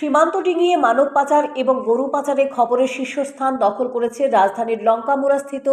সীমান্ত ডিঙিয়ে মানব পাচার এবং গরু পাচারের খবরের শীর্ষস্থান দখল করেছে রাজধানীর লঙ্কামুড়াস্থিত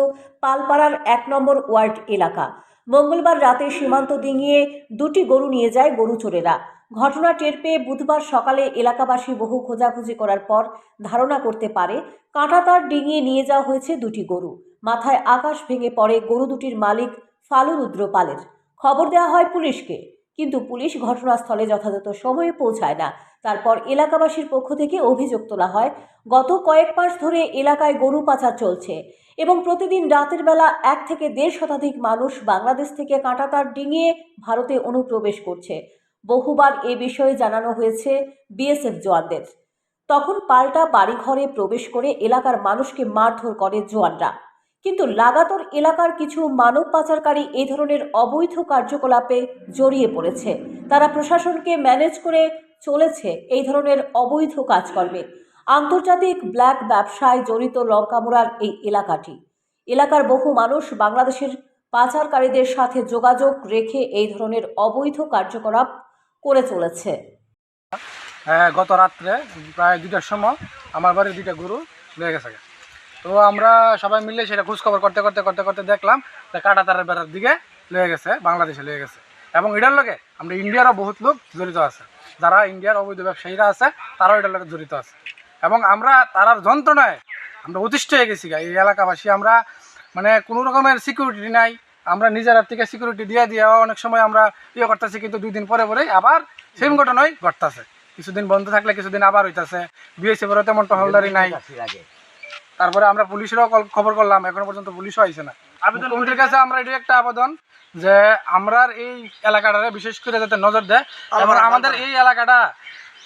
পালপাড়ার এক নম্বর ওয়ার্ড এলাকা। মঙ্গলবার রাতে সীমান্ত ডিঙিয়ে দুটি গরু নিয়ে যায় গরু চোরেরা। ঘটনা টের পেয়ে বুধবার সকালে এলাকাবাসী বহু খোঁজাখুঁজি করার পর ধারণা করতে পারে, কাঁটাতার ডিঙিয়ে নিয়ে যাওয়া হয়েছে দুটি গরু। মাথায় আকাশ ভেঙে পড়ে গরু দুটির মালিক ফালু রুদ্র পালের খবর দেওয়া হয় পুলিশকে। কিন্তু পুলিশ ঘটনাস্থলে যথাযথ সময়ে পৌঁছায় না। তারপর এলাকাবাসীর পক্ষ থেকে অভিযোগ তোলা হয়, গত কয়েক মাস ধরে এলাকায় গরু পাচার চলছে এবং প্রতিদিন রাতের বেলা এক থেকে দেড় শতাধিক মানুষ বাংলাদেশ থেকে কাঁটাতার ডিঙিয়ে ভারতে অনুপ্রবেশ করছে। বহুবার এ বিষয়ে জানানো হয়েছে বিএসএফ জওয়ানদের তখন পাল্টা বাড়িঘরে প্রবেশ করে এলাকার মানুষকে মারধর করে জওয়ানরা কিন্তু লাগাতর এলাকার কিছু মানব পাচারকারী এই ধরনের অবৈধ কার্যকলাপে জড়িয়ে পড়েছে। তারা প্রশাসনকে ম্যানেজ করে চলেছে এই ধরনের অবৈধ কাজকর্মে। আন্তর্জাতিক ব্ল্যাক ব্যবসায় জড়িত লঙ্কামোড়ার এই এলাকাটি। এলাকার বহু মানুষ বাংলাদেশের পাচারকারীদের সাথে যোগাযোগ রেখে এই ধরনের অবৈধ কার্যকলাপ করে চলেছে। হ্যাঁ, গত রাত্রে প্রায় দুটার সময় আমার বাড়ির দুইটা গরু লেগে গেছে। তো আমরা সবাই মিলে সেটা খোঁজখবর করতে করতে করতে করতে দেখলাম যে কাটাতারের বেড়ার দিকে লেগে গেছে, বাংলাদেশে লেগে গেছে। এবং এটার লগে আমরা ইন্ডিয়ারও বহুত লোক জড়িত আছে। যারা ইন্ডিয়ার অবৈধ ব্যবসায়ীরা আছে, তারাও এটার লগে জড়িত আছে। এবং আমরা তারার যন্ত্রণায় আমরা অতিষ্ঠ হয়ে গেছি এই এলাকাবাসী আমরা মানে কোনো রকমের সিকিউরিটি নাই। আমরা নিজের থেকে সিকিউরিটি দিয়ে দিয়ে অনেক সময় আমরা ইয়ে করতেছি, কিন্তু দুই দিন পরে পরেই আবার সেম ঘটনাই ঘটতেছে। কিছুদিন বন্ধ থাকলে কিছুদিন আবার হইতাছে। বিএসএফেরও তেমন টহলদারি নাই। তারপরে আমরা পুলিশেরও খবর করলাম এখনও পর্যন্ত পুলিশও আইছে না। আবেদন কমিটির কাছে আমরা এটাই একটা আবেদন যে আমরা এই এলাকাটারে বিশেষ করে যাতে নজর দেয় এবং আমাদের এই এলাকাটা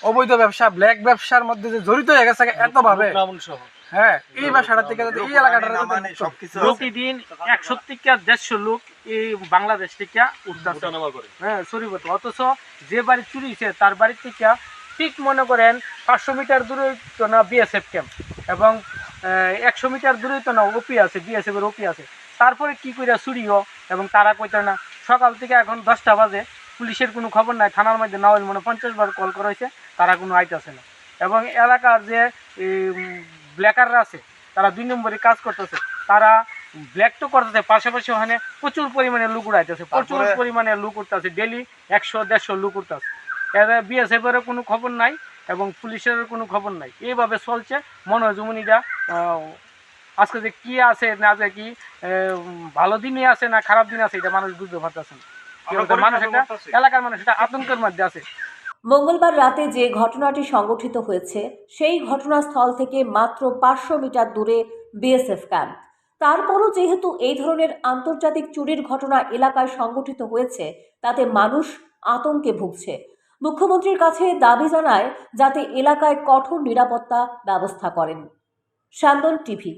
অবৈধ ব্যবসা ব্ল্যাক ব্যবসার মধ্যে যে জড়িত হয়ে গেছে এত ভাবে হ্যাঁ এই ব্যবসাটা থেকে যাতে এই এলাকাটা প্রতিদিন একশো থেকে দেড়শো লোক এই বাংলাদেশ থেকে হ্যাঁ অথচ যে বাড়ি চুরি হয়েছে তার বাড়ি থেকে ঠিক মনে করেন পাঁচশো মিটার দূরে বিএসএফ ক্যাম্প এবং একশো মিটার দূরে তো না ওপি আছে বিএসএফ এর ওপি আছে। তারপরে কি করে চুরিও এবং তারা কইতে না সকাল থেকে এখন দশটা বাজে পুলিশের কোনো খবর নাই থানার মধ্যে না হইলে মনে পঞ্চাশ বার কল করা হয়েছে তারা কোনো আইতেছে না। এবং এলাকার যে ব্ল্যাকাররা আছে তারা দুই নম্বরে কাজ করতেছে তারা ব্ল্যাক তো করতেছে পাশাপাশি ওখানে প্রচুর পরিমাণে লুক উড়াইতেছে প্রচুর পরিমাণে লুক উঠতেছে ডেলি একশো দেড়শো লুক উঠতেছে এর বিএসএফ এরও কোনো খবর নাই এবং পুলিশেরও কোনো খবর নাই। এইভাবে চলছে মনে হয় জমুনিটা আজকে যে কি আছে না যে কি ভালো দিনে আছে না খারাপ দিন আছে এটা মানুষ বুঝতে পারতেছে মানুষ একটা এলাকার মানুষ এটা আতঙ্কের মধ্যে আছে। মঙ্গলবার রাতে যে ঘটনাটি সংগঠিত হয়েছে সেই ঘটনাস্থল থেকে মাত্র পাঁচশো মিটার দূরে বিএসএফ ক্যাম্প। তারপরও যেহেতু এই ধরনের আন্তর্জাতিক চুরির ঘটনা এলাকায় সংগঠিত হয়েছে তাতে মানুষ আতঙ্কে ভুগছে। মুখ্যমন্ত্রীর কাছে দাবি জানায় যাতে এলাকায় কঠোর নিরাপত্তা ব্যবস্থা করেন। সান্দন টিভি